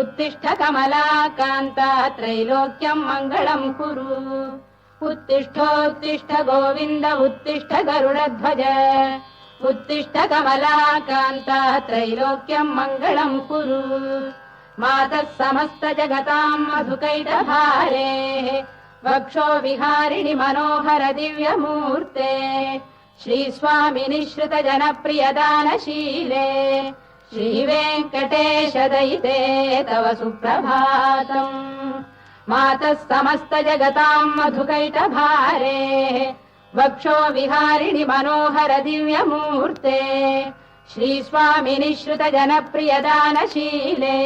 उत्तिष्ठ कमलाकान्ता त्रैलोक्यम् मङ्गलम् कुरु। उत्तिष्ठोत्तिष्ठ गोविन्द उत्तिष्ठ गरुडध्वज उत्तिष्ठ कमलाकान्ता त्रैलोक्यम् मङ्गलम् कुरु। मातः समस्त जगताम् मधुकैटभारेः। वक्षो विहारिणि मनोहर दिव्यमूर्ते। श्रुत जनप्रियदानशीले श्रीवेङ्कटेश दयिते तव सुप्रभातम् मातः समस्त जगताम् मधुकैटभारे वक्षो विहारिणि मनोहर दिव्यमूर्ते श्रीस्वामिनि श्रुत जनप्रियदानशीले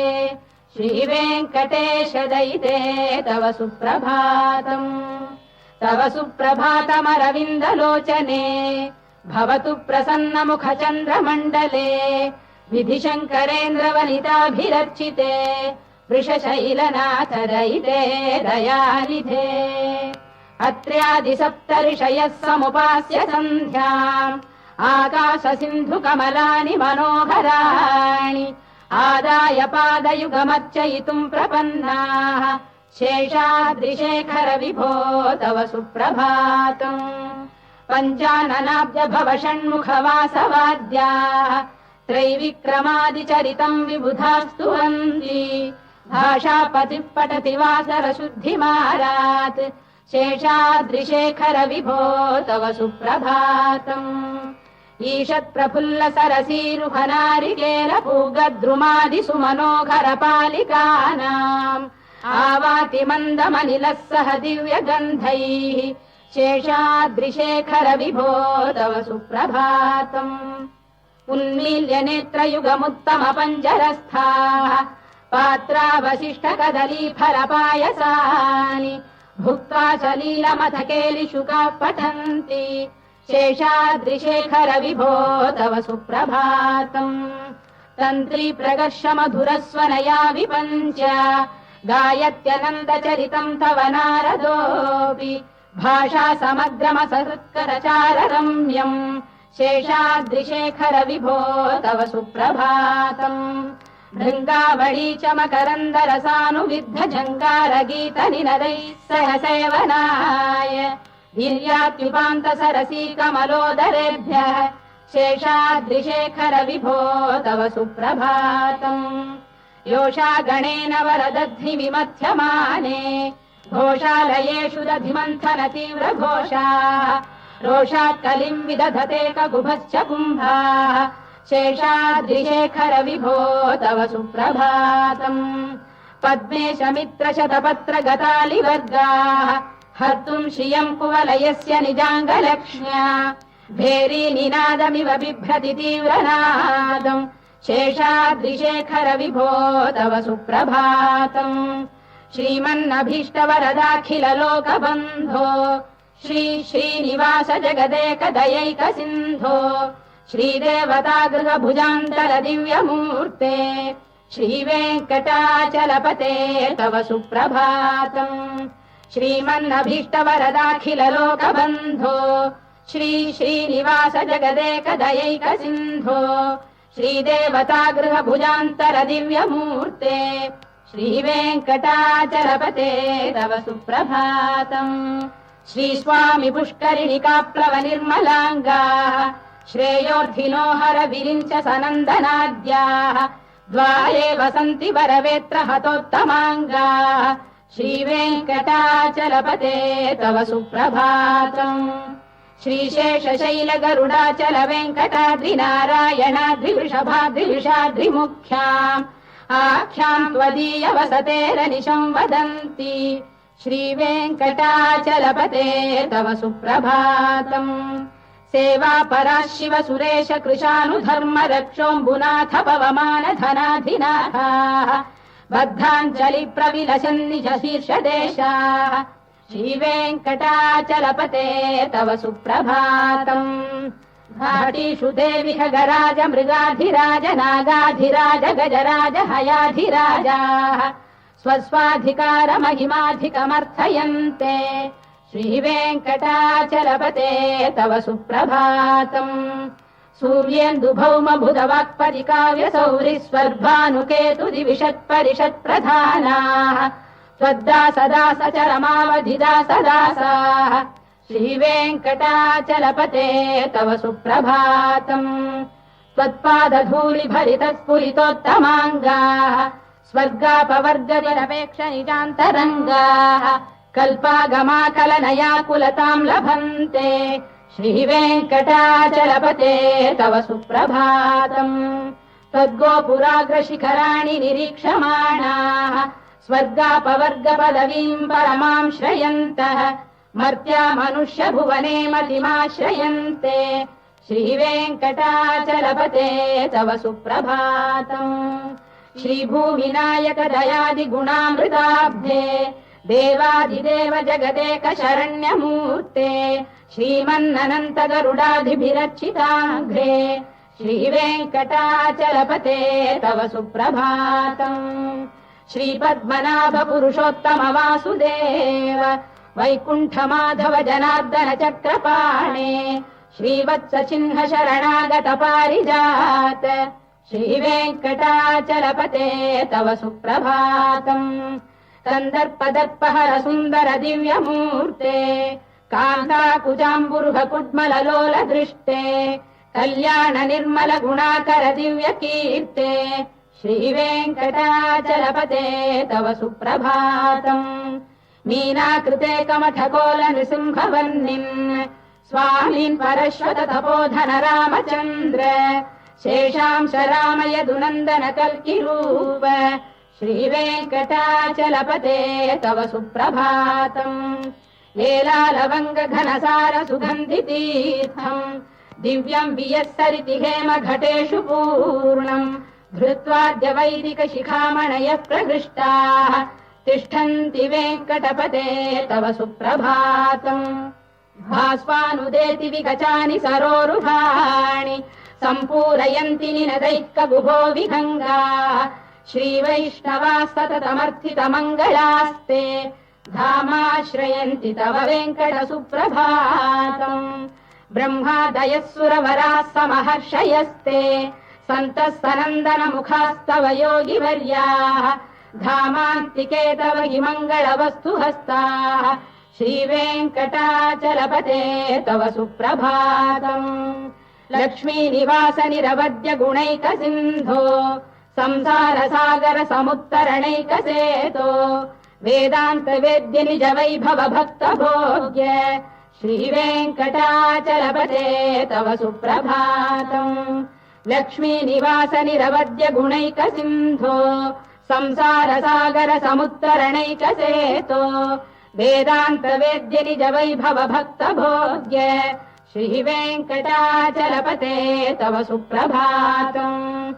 श्रीवेङ्कटेश दयिते तव सुप्रभातम् तव सुप्रभातमरविन्दलोचने भवतु प्रसन्नमुखचन्द्रमण्डले विधिशङ्करेन्द्रवनिताभिरर्चिते वृषशैलनाथ दयिते दयानिधे। अत्र्यादिसप्तऋषयः समुपास्य सन्ध्याम् आकाशसिन्धुकमलानि मनोहराणि आदाय पादयुगमर्चयितुम् प्रपन्नाः शेषाद्रिशेखर विभो तव सुप्रभातम्। पञ्चाननाब्ज भव षण्मुखवासवाद्याः त्रैविक्रमादिचरितम् विबुधास्तु वन्दी भाषापतिः पठति वासरशुद्धिमारात् शेषाद्रिशेखर विभो तव सुप्रभातम् ईषत्प्रफुल्ल सरसीरुहनारिकेल पूगद्रुमादिसु मनोहर पालिकानाम् आवाति मन्दमनिलः सह दिव्यगन्धैः शेषाद्रिशेखर विभो तव सुप्रभातम् उन्मील्य नेत्र युगमुत्तम पञ्जरस्था पात्रावशिष्ट भुक्त्वा चलीलमथ के पठन्ति शेषाद्रिशेखर विभो तव सुप्रभातम्। तन्त्री प्रदर्श्य मधुरस्व विपञ्च गायत्यनन्दचरितम् तव नारदोऽपि भाषा समग्रमसृत्करचार रम्यम् शेषाद्रिशेखर विभो तव सुप्रभातम्। भृङ्गावळी च मकरन्दरसानुविद्ध जङ्गार गीत निनदैः सह सेवनाय वीर्यात्युपान्त सरसी कमलोदरेभ्यः शेषाद्रिशेखर विभो तव सुप्रभातम्। योषा गणेन वरदध्नि विमथ्यमाने घोषालयेषु दधिमन्थन तीव्र घोषाः रोषात् कलिम् विदधते कगुभश्च कुम्भाः शेषाद्रिशेखर विभो तव सुप्रभातम् पद्मेश मित्र शतपत्र गतालिवर्गाः हर्तुम् श्रियम् कुवलयस्य निजाङ्गलक्ष्म्या भेरी निनादमिव बिभ्रति तीव्रनादम् शेषाद्रिशेखर विभो तव सुप्रभातम् श्रीमन्नभीष्टवरदाखिल लोकबन्धो श्री श्रीनिवास जगदेक दयैक सिन्धो श्रीदेवता गृहभुजान्तर दिव्यमूर्ते श्रीवेङ्कटाचलपते तव सुप्रभातम् श्रीमन्नभीष्टवरदाखिल लोकबन्धो श्री श्रीनिवास जगदेक सिन्धो श्रीदेवता गृहभुजान्तर दिव्यमूर्ते श्रीवेङ्कटाचलपते तव सुप्रभातम् श्रीस्वामि पुष्करिणिकाप्लव निर्मलाङ्गाः श्रेयोर्थिनो हर विरिञ्च सनन्दनाद्याः द्वारे वसन्ति वरवेत्र हतोत्तमाङ्गाः श्रीवेङ्कटाचलपते तव सुप्रभातम्। श्रीशेषशैल गरुडाचल वेङ्कटाद्रिनारायणाद्रिवृषभाद्रिविषाद्रिमुख्याम् आख्याम् वसतेरनिशम् वदन्ति श्रीवेङ्कटाचलपते तव सुप्रभातम् सेवा परा शिव सुरेश कृशानुधर्म रक्षोऽम्बुनाथ पवमान बद्धाञ्जलि प्रविलसन्निज शीर्षदेशाः। श्रीवेङ्कटाचलपते तव सुप्रभातम् घाटीषु देवि खगराज मृगाधिराज नागाधिराज गजराज हयाधिराजाः स्वस्वाधिकारमहिमाधिकमर्थयन्ते श्रीवेङ्कटाचलपते तव सुप्रभातम् सूर्येन्दुभौमबुधवाक्परिकाव्यसौरि स्वर्भानुकेतुदिविशत्परिषत्प्रधानाः त्वद्दासदासचरमावधिदासदासाः श्रीवेङ्कटाचलपते तव सुप्रभातम् त्वत्पादधूलिभरितस्फुरितोत्तमाङ्गाः स्वर्गापवर्गनिरपेक्ष निजान्तरङ्गाः कल्पागमाकलनयाकुलताम् लभन्ते श्रीवेङ्कटाचलपते तव सुप्रभातम् त्वद्गोपुराग्रशिखराणि निरीक्षमाणाः स्वर्गापवर्गपदवीम् परमाम् श्रयन्तः मर्त्या मनुष्यभुवने मतिमाश्रयन्ते श्रीवेङ्कटाचलपते तव सुप्रभातम् श्री देवादिदेव विनायक दयाधिगुणामृताभ्रे जगदेक शरण्य मूर्ते श्रीवेङ्कटाचलपते तव सुप्रभातम् श्रीपद्मनाभ पुरुषोत्तम वासुदेव वैकुण्ठ जनार्दन चक्रपाणे श्रीवत्स शरणागत शरणाद पारिजात श्रीवेङ्कटाचलपते तव सुप्रभातम्। सन्दर्पदर्पहरसुन्दर दिव्यमूर्ते काताकुजाम्बुरुह कुड्मल दृष्टे कल्याण निर्मल गुणाकर दिव्यकीर्ते श्रीवेङ्कटाचलपते तव सुप्रभातम्। मीनाकृते कमठकोल कमठ कोल स्वामीन् परश्वत तपोधन रामचन्द्र शेषांश रामयदुनन्दन कल्किरूप श्रीवेङ्कटाचलपते तव सुप्रभातम् लेलालवङ्ग घनसार सुगन्धितीर्थम् दिव्यम् वियस्सरिति हेम घटेषु पूर्णम् धृत्वाद्य वैदिक शिखामणयः प्रहृष्टाः तिष्ठन्ति वेङ्कटपते तव सुप्रभातम् भास्वानुदेति विगचानि सरोरुहाणि सम्पूरयन्ति निनदैकगुभो विहङ्गाः श्रीवैष्णवाः सततमर्थितमङ्गलास्ते धामाश्रयन्ति तव वेङ्कट सुप्रभातम् ब्रह्मादयः सुरवराः समहर्षयस्ते सन्तः सनन्दन मुखास्तव योगिवर्याः धामान्तिके तव हि मङ्गलवस्तु हस्ताः श्रीवेङ्कटाचलपते तव सुप्रभातम् लक्ष्मीनिवास निरवद्य गुणैक सिन्धो संसार सागर समुत्तरणैक सेतो वेदान्त वेद्य निज वैभव भक्त भोग्य श्रीवेङ्कटाचलपते तव सुप्रभातम् लक्ष्मीनिवास निरवद्य गुणैक सिन्धो संसार सागर समुत्तरणैक सेतो वेदान्त वेद्य निज वैभव भक्त भोग्य श्रीवेङ्कटाचलपते तव सुप्रभातम्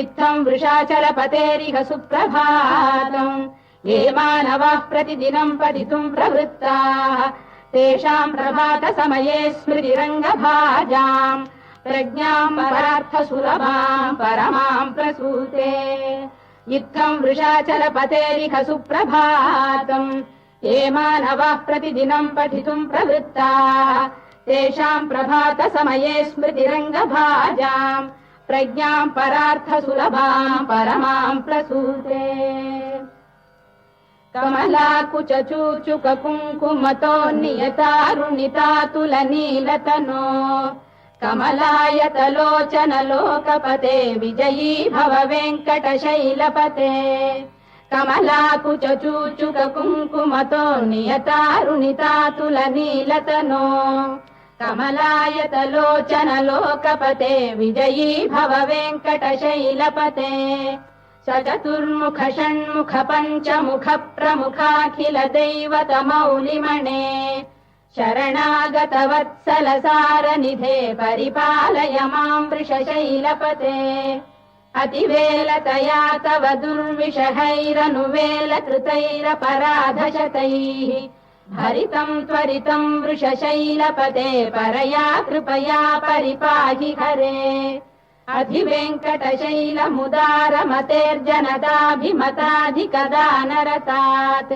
इत्थम् वृषाचलपतेरिह सुप्रभातम् ये मानवाः प्रतिदिनम् पठितुम् प्रवृत्ताः तेषाम् प्रभातसमये स्मृतिरङ्गभाजाम् प्रज्ञाम् परार्थसुलभाम् परमाम् प्रसूते इत्थम् वृषाचलपतेरिह सुप्रभातम् ये मानवाः प्रतिदिनम् पठितुम् प्रवृत्ताः तेषाम् प्रभातसमये स्मृतिरङ्गभाजाम् प्रज्ञाम् परार्थसुलभाम् परमाम् प्रसूते कमलाकुचूचुक कुङ्कुमतो नियतारुणितातुलनीलतनो कमलायतलोचन लोकपते विजयी भव वेङ्कटशैलपते कमलाकुचूचुक कुङ्कुमतो नियतारुणितातुलनीलतनो कमलायतलोचन लोकपते विजयी भव वेङ्कटशैलपते स चतुर्मुख षण्मुख पञ्चमुख प्रमुखाखिल दैवतमौलिमणे शरणागत वत्सल सारनिधे परिपालय माम् वृषशैलपते अतिवेलतया तव दुर्विषहैरनुवेलकृतैरपराधशतैः भरितम् त्वरितम् वृषशैलपदे परया कृपया परिपाहि हरे। अधिवेङ्कटशैलमुदारमतेर्जनताभिमताधिकदानरतात्।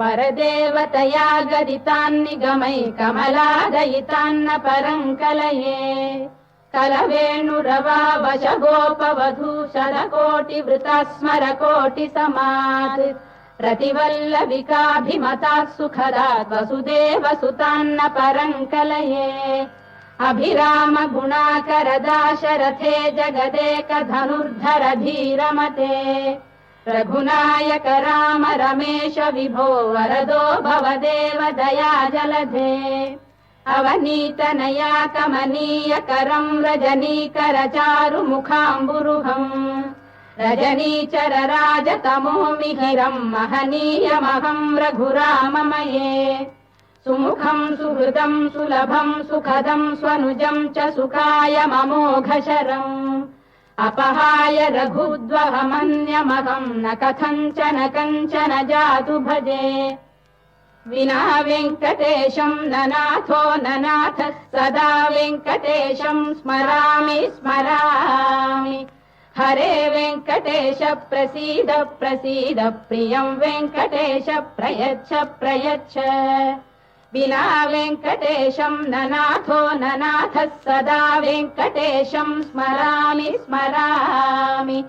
परदेवतया गदितान्निगमै कमलादयितान्न परम् कलये कलवेणुरवावशगोपवधू शरकोटिवृता स्मरकोटिसमात् प्रतिवल्लविकाभिमताः सुखदात् वसुदेवसुतान्न परम् कलये अभिराम गुणाकरदाशरथे जगदेकधनुर्धर धीरमते रघुनायक राम रमेश विभो वरदो भवदेव दया जलधे अवनीतनया कमनीय करम् रजनीकर चारु मुखाम्बुरुहम् रजनीचर राजतमो मिहिरम् महनीयमहम् रघुराममये। सुमुखम् सुहृदम् सुलभम् सुखदम् स्वनुजम् च सुखाय ममोघशरम्। अपहाय रघुद्वहमन्यमहम् न कथञ्चन कञ्चन जातु भजे। विना वेङ्कटेशम् न नाथो न नाथ सदा वेङ्कटेशम् स्मरामि स्मरामि హరే వెంకటేశ ప్రసీద ప్రసీద ప్రియం వెంకటేశ ప్రయచ్చ ప్రయచ్చ. వినా వెంకటేశం ననాథో ననాథ సదా వెంకటేశం స్మరామి స్మరామి.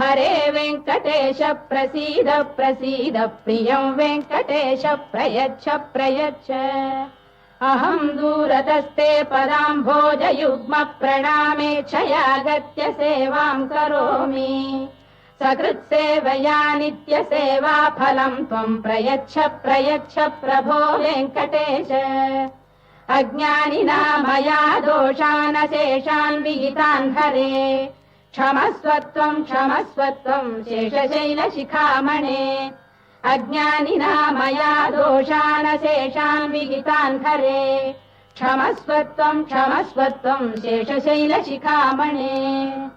హరే వెంకటేశ ప్రసీద ప్రసీద ప్రియం వెంకటేశ ప్రయచ్చ ప్రయచ్చ. अहम् दूरतस्ते पदाम्भोजयुग्म प्रणामे क्षयागत्य सेवाम् करोमि। सकृत्सेवया नित्यसेवा फलम् त्वम् प्रयच्छ प्रयच्छ प्रभो वेङ्कटेश। अज्ञानिना मया दोषानशेषान् विहितान् हरे। क्षमस्वत्वम् क्षमस्वत्वम् शेषशैलशिखामणे अज्ञानिना मया दोषानशेषान् विहितान् हरे क्षमस्वत्वम् क्षमस्वत्वम् शेषशैलशिखामणे।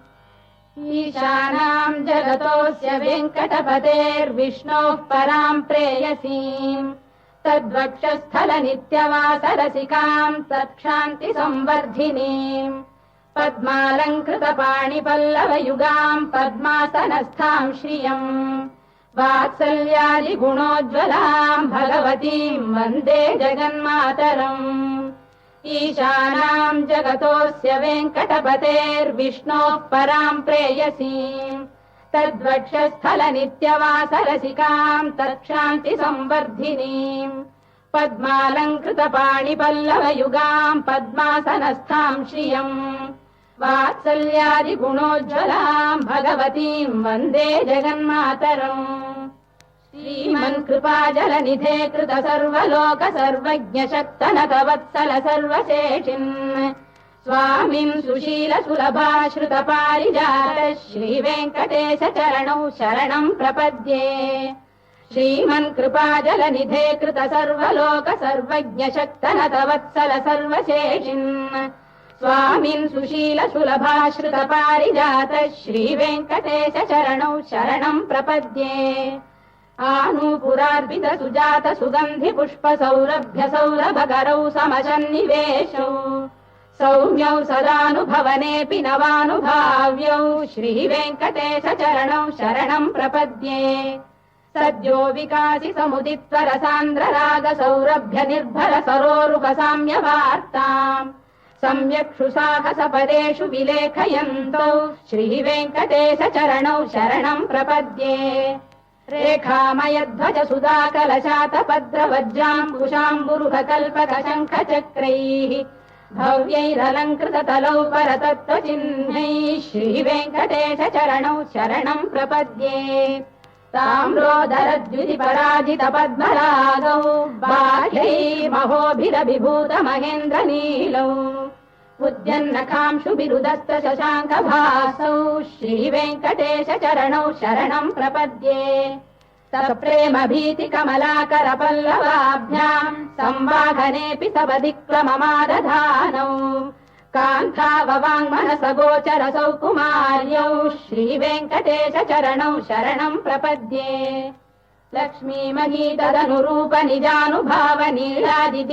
ईशानाम् जगतोऽस्य वेङ्कटपतेर्विष्णोः पराम् प्रेयसीम्। तद्वक्षस्थलनित्यवासरसिकाम् तत्क्षान्ति संवर्धिनीम् पद्मालङ्कृतपाणिपल्लवयुगाम् पद्मासनस्थाम् श्रियम् వాత్సల్యాది గుణోజ్వలాం భగవతీం వందే జగన్మాతరం ఈశానాం జగతోస్య వెంకటపతేర్విష్ణోః పరాం ప్రేయసీం తద్వక్షస్థల నిత్యవాసరసికాం తక్షాంతి సంవర్ధినీం పద్మాలంకృత పాణిపల్లవయుగాం పద్మాసనస్థాం శ్రియం వాత్సల్యాది గుణోజ్వలాం భగవతీం వందే జగన్మాతరం. శ్రీమన్ కృపాజల నిధే కృత సర్వలోక సర్వజ్ఞ శక్తనక వత్సల సర్వశేషిన్. స్వామిం సుశీల సులభాశ్రుత పారిజాత శ్రీ వెంకటేశ చరణౌ శరణం ప్రపద్యే. శ్రీమన్ కృపాజల నిధే కృత సర్వలోక సర్వజ్ఞ శక్తనక వత్సల సర్వశేషిన్. स्वामिन् सुशील सुलभाश्रित पारिजात श्रीवेङ्कटेश चरणौ शरणम् प्रपद्ये आनूपुरार्पित सुजात सुगन्धि पुष्प सौरभ्य सौरभकरौ समशन्निवेशौ सौम्यौ सदानुभवनेऽपि नवानुभाव्यौ श्रीवेङ्कटेश चरणौ शरणम् प्रपद्ये सद्यो विकासि समुदित्वर सान्द्र राग सौरभ्य निर्भर सरोरुह साम्यवार्ताम् सम्यक्षु साहसपदेषु विलेखयन्तौ श्रीवेङ्कटेश चरणौ शरणम् प्रपद्ये रेखामयध्वज सुधाकलशातपद्रवज्राम्बुशाम्बुरुह कल्पक शङ्ख चक्रैः भव्यैरलङ्कृततलौ परतत्त्वचिह्नैः श्रीवेङ्कटेश चरणौ शरणम् प्रपद्ये ताम्रोदरद्युति पराजित पद्मरागौ बाह्यैर्महोभिरभिभूत महेन्द्र नीलौ उद्यन्नखांशुभिरुदस्त शशाङ्क भासौ श्रीवेङ्कटेश चरणौ शरणम् प्रपद्ये सप्रेम भीति कमलाकर पल्लवाभ्याम् संवाहनेऽपि सपदिक्रममादधानौ कान्ताववाङ्मनसगोचरसौ कुमार्यौ श्रीवेङ्कटेश चरणौ शरणम् प्रपद्ये लक्ष्मीमही निजानुभाव नीलादि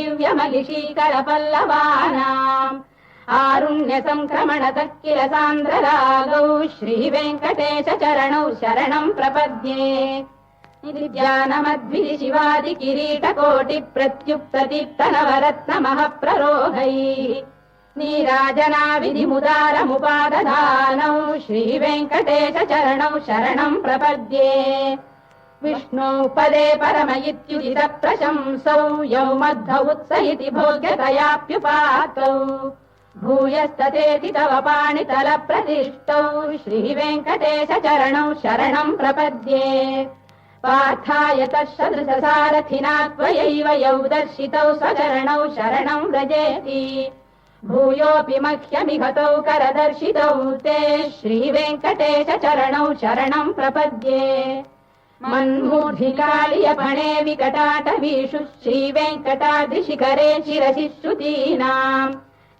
ఆరుణ్య సంక్రమణ తక్కిల సాంద్రరాగౌ శ్రీ వెంకటేశ చరణౌ శరణం ప్రపద్యే. ధ్యానమద్భి శివాది కిరీట కోటి దీప్తనవరత్న మహ మహప్రరోహై నీరాజనా విధిముదారముపాదధానౌ శ్రీ వెంకటేశ చరణౌ శరణం ప్రపద్యే. విష్ణు పదే పరమ ఇత్యుదిత ప్రశంసౌ యౌ మధ్య ఉత్సహితి ఇతి భోగ్యతయాప్యుపాతౌ. पाणितल प्रतिष्ठौ श्रीवेङ्कटेश चरणौ शरणम् प्रपद्ये पार्थाय तत्सदृशसारथिना त्वयैव यौ दर्शितौ स्वचरणौ शरणम् व्रजेति भूयोऽपि मह्यमिहतौ करदर्शितौ ते श्रीवेङ्कटेश चरणौ शरणम् प्रपद्ये मन्मूर्धिकालियपणे विकटाटवीषु श्रीवेङ्कटाद्रिशिखरे शिरसि श्रुतीनाम्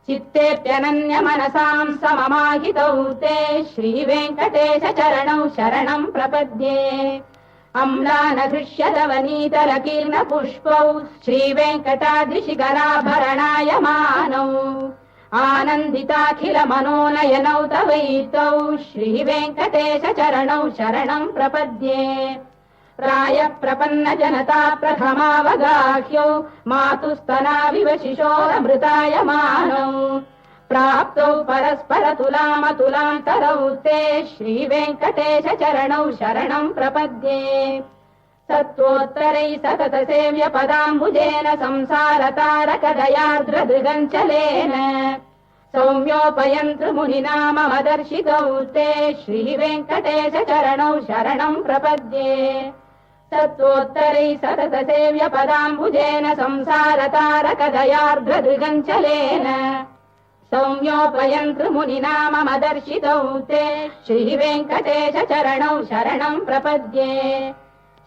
चित्तेऽप्यनन्य मनसाम् सममाहितौ ते श्रीवेङ्कटेश चरणौ शरणम् प्रपद्ये अम्लानधृष्यदवनीतरकीर्ण पुष्पौ श्रीवेङ्कटाद्रिशिखराभरणाय मानौ आनन्दिताखिल मनोनयनौ तवैतौ श्रीवेङ्कटेश चरणौ शरणम् प्रपद्ये प्राय प्रपन्न जनता प्रथमावगाह्यौ मातुस्तनाविव शिशोरमृताय मानौ प्राप्तौ परस्पर तुलामतुलान्तरौ ते श्रीवेङ्कटेश चरणौ शरणम् प्रपद्ये सत्त्वोत्तरैः सतत सेव्य पदाम्बुजेन संसार तारकदयार्द्रदृगञ्चलेन सौम्योपयन्तृमुनिना मम दर्शितौ ते श्रीवेङ्कटेश चरणौ शरणम् प्रपद्ये सत्त्वोत्तरैः सतत सेव्य पदाम्बुजेन संसार तारकदयार्द्रदृगञ्चलेन सौम्योपयन्तृमुनिना मम दर्शितौ ते श्रीवेङ्कटेश चरणौ शरणम् प्रपद्ये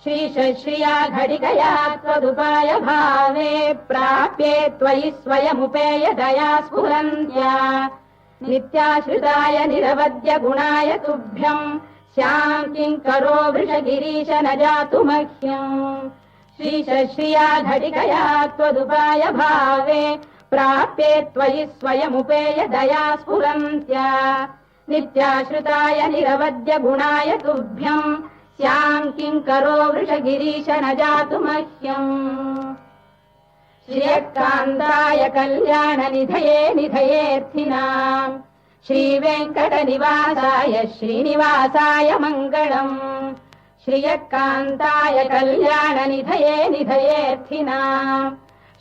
श्रीश्रिया घटिकया त्वदुपाय भावे प्राप्ये त्वयि स्वयमुपेय दया स्फुरन्त्या नित्याश्रिताय निरवद्य गुणाय तुभ्यम् श्याम् किङ्करो वृषगिरीश न जातु मह्यम् श्रीश्रिया घटिकया त्वदुपाय भावे प्राप्ये त्वयि स्वयमुपेय दया स्फुरन्त्या नित्याश्रिताय निरवद्य गुणाय तुभ्यम् स्याम् किङ्करो वृषगिरीश न जातु मह्यम् श्रियकान्ताय कल्याणनिधये निधयेऽर्थिनाम् श्रीवेङ्कटनिवासाय श्रीनिवासाय मङ्गलम् श्रियकान्ताय कल्याणनिधये निधयेऽर्थिनाम्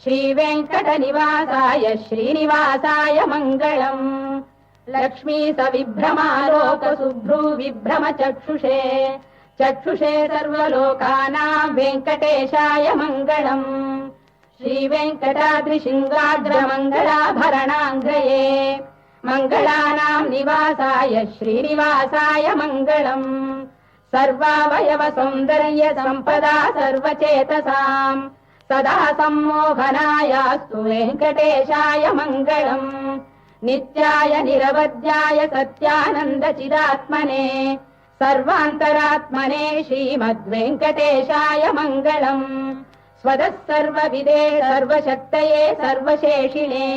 श्रीवेङ्कटनिवासाय श्रीनिवासाय मङ्गलम् लक्ष्मी सविभ्रमालोकसुभ्रू विभ्रम चक्षुषे चक्षुषे सर्वलोकानाम् वेङ्कटेशाय मङ्गलम् श्रीवेङ्कटाद्रिशृङ्गाग्रमङ्गलाभरणाङ्गये मङ्गलानाम् निवासाय श्रीनिवासाय मङ्गलम् सर्वावयव सौन्दर्य सम्पदा सर्वचेतसाम् सदा सम्मोहनायास्तु वेङ्कटेशाय मङ्गलम् नित्याय निरवध्याय सत्यानन्दचिदात्मने सर्वान्तरात्मने श्रीमद्वेङ्कटेशाय मङ्गलम् स्वदः सर्वविदे सर्वशक्तये सर्वशेषिणे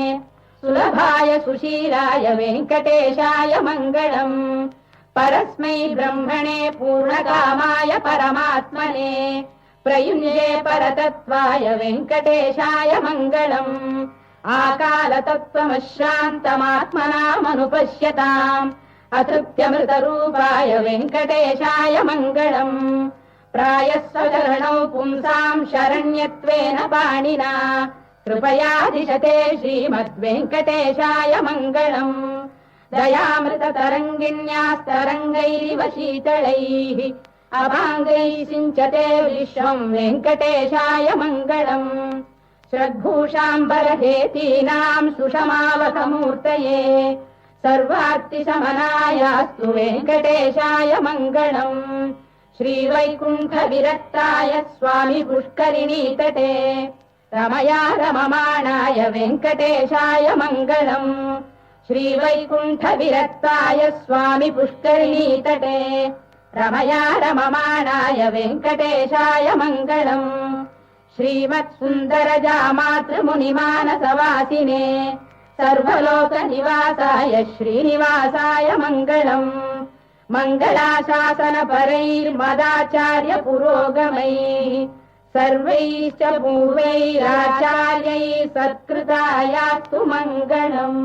सुलभाय सुशीलाय वेङ्कटेशाय मङ्गलम्। परस्मै ब्रह्मणे पूर्णकामाय परमात्मने। प्रयुञ्जे परतत्त्वाय वेङ्कटेशाय मङ्गलम्। आकालतत्त्वमश्रान्तमात्मनामनुपश्यताम्। अतृप्त्यमृतरूपाय वेङ्कटेशाय मङ्गलम्। प्रायः स्वचरणौ पुंसाम् शरण्यत्वेन पाणिना कृपयादिशते श्रीमद्वेङ्कटेशाय मङ्गलम् दयामृततरङ्गिण्यास्तरङ्गैरिव शीतलैः अभाङ्गैः सिञ्चते विश्वम् वेङ्कटेशाय मङ्गलम् श्रद्भूषाम्बरहेतीनाम् सुषमावकमूर्तये सर्वार्तिशमनायास्तु वेङ्कटेशाय मङ्गलम् श्रीवैकुण्ठविरक्ताय स्वामि पुष्करिणीतटे रमया रममाणाय वेङ्कटेशाय मङ्गलम् श्रीवैकुण्ठविरक्ताय स्वामि पुष्करिणीतटे रमया रममाणाय वेङ्कटेशाय मङ्गलम् श्रीमत्सुन्दरजामातृमुनिमानसवासिने सर्वलोकनिवासाय श्रीनिवासाय मङ्गलम् मङ्गलाशासनपरैर्मदाचार्य पुरोगमैः सर्वैश्च पूर्वैराचार्यैः सत्कृतायास्तु मङ्गलम्